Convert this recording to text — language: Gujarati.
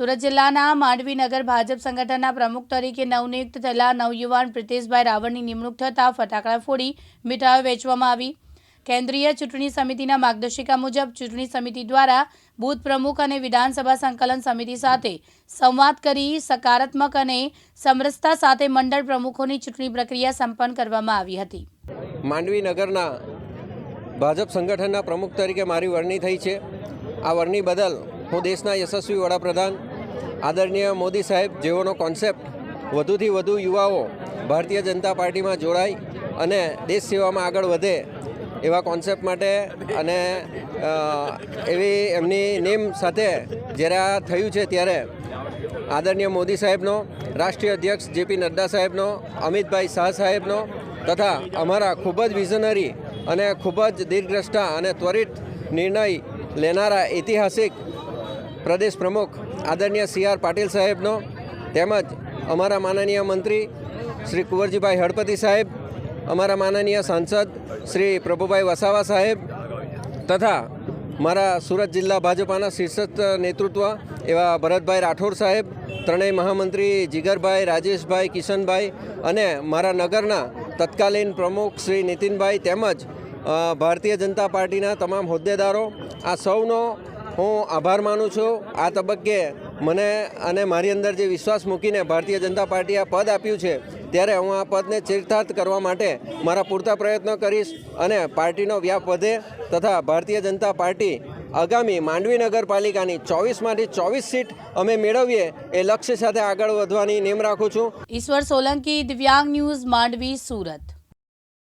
સુરત જિલ્લાના માંડવી નગર ભાજપ સંગઠનના પ્રમુખ તરીકે નવનિયુક્ત થયેલા નવયુવાન પ્રિતેશભાઈ રાવળની નિમણૂક થતાં ફટાકડા ફોડી મીઠાઈઓ વેચવામાં આવી. કેન્દ્રીય ચૂંટણી સમિતિના માર્ગદર્શિકા મુજબ ચૂંટણી સમિતિ દ્વારા બૂથ પ્રમુખ અને વિધાનસભા સંકલન સમિતિ સાથે સંવાદ કરી સકારાત્મક અને સમરસતા સાથે મંડળ પ્રમુખોની ચૂંટણી પ્રક્રિયા સંપન્ન કરવામાં આવી હતી. માંડવી નગરના ભાજપ સંગઠનના પ્રમુખ તરીકે મારી વરણી થઈ છે. આ વરણી બદલ હું દેશના યશસ્વી વડાપ્રધાન આદરણીય મોદી સાહેબ, જેઓનો કોન્સેપ્ટ વધુથી વધુ યુવાઓ ભારતીય જનતા પાર્ટીમાં જોડાય અને દેશ સેવામાં આગળ વધે એવા કોન્સેપ્ટ માટે અને એવી એમની નેમ સાથે જ્યારે આ થયું છે ત્યારે આદરણીય મોદી સાહેબનો, રાષ્ટ્રીય અધ્યક્ષ જેપી નડ્ડા સાહેબનો, અમિતભાઈ શાહ સાહેબનો તથા અમારા ખૂબ જ વિઝનરી અને ખૂબ જ દીર્ઘદ્રષ્ટા અને ત્વરિત નિર્ણય લેનારા ઐતિહાસિક પ્રદેશ પ્રમુખ આદરણીય સી આર પાટીલ સાહેબનો તેમજ અમારા માનનીય મંત્રી શ્રી કુંવરજીભાઈ હળપતિ સાહેબ, અમારા માનનીય સાંસદ શ્રી પ્રભુભાઈ વસાવા સાહેબ તથા મારા સુરત જિલ્લા ભાજપાના શીર્ષસ્થ નેતૃત્વ એવા ભરતભાઈ રાઠોડ સાહેબ, ત્રણેય મહામંત્રી જીગરભાઈ, રાજેશભાઈ, કિશનભાઈ અને મારા નગરના તત્કાલીન પ્રમુખ શ્રી નીતિનભાઈ તેમજ ભારતીય જનતા પાર્ટીના તમામ હોદ્દેદારો, આ સૌનો હું આભાર માનું છું. આ તબક્કે મને અને મારી અંદર જે વિશ્વાસ મૂકીને ભારતીય જનતા પાર્ટીએ આ પદ આપ્યું છે, ત્યારે હું આ પદને ચરિતાર્થ કરવા માટે મારા પૂરતા પ્રયત્નો કરીશ અને પાર્ટીનો વ્યાપ વધે તથા ભારતીય જનતા પાર્ટી આગામી માંડવી નગરપાલિકાની ચોવીસમાંથી ચોવીસ સીટ અમે મેળવીએ એ લક્ષ્ય સાથે આગળ વધવાની નેમ રાખું છું. ઈશ્વર સોલંકી દિવ્યાંગ ન્યૂઝ માંડવી, સુરત.